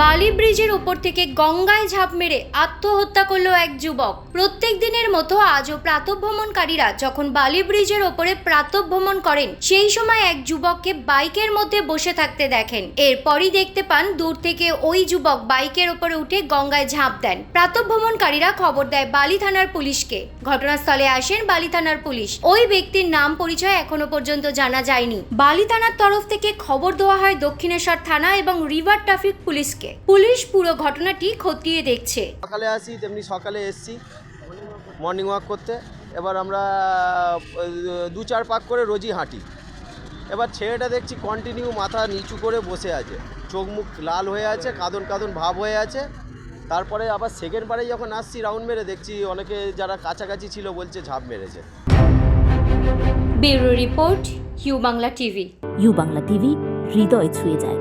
বালি ব্রিজের ওপর থেকে গঙ্গায় ঝাঁপ মেরে আত্মহত্যা করল এক যুবক। প্রত্যেক দিনের মতো আজও প্রাতভ্রমণকারীরা যখন বালি ব্রিজের ওপরে প্রাতভ্রমণ করেন, সেই সময় এক যুবককে বাইকের মধ্যে বসে থাকতে দেখেন। এরপরই দেখতে পান, দূর থেকে ওই যুবক বাইকের ওপরে উঠে গঙ্গায় ঝাঁপ দেন। প্রাতভ্রমণকারীরা খবর দেয় বালি থানার পুলিশকে। ঘটনাস্থলে আসেন বালি থানার পুলিশ। ওই ব্যক্তির নাম পরিচয় এখনও পর্যন্ত জানা যায়নি। বালি থানার তরফ থেকে খবর দেওয়া হয় দক্ষিণেশ্বর থানা এবং রিভার ট্রাফিক পুলিশকে। পুলিশ পুরো ঘটনাটি খতিয়ে দেখছে। সকালে আসি তেমনি সকালে এসছি মর্নিং ওয়াক করতে। এবার আমরা দু চার পাক করে রোজই হাঁটি। এবার ছেলেটা দেখছি কন্টিনিউ মাথা নিচু করে বসে আছে। চোখ মুখ লাল হয়ে আছে কাঁদন কাঁদন ভাব হয়ে আছে। তারপরে আবার সেকেন্ড বারে যখন আসছি রাউন্ড মেরে দেখছি অনেকে যারা কাছাকাছি ছিল বলছে ঝাঁপ মেরেছে। Bureau report U Bangla TV. U Bangla TV হৃদয় ছুঁয়ে যায়।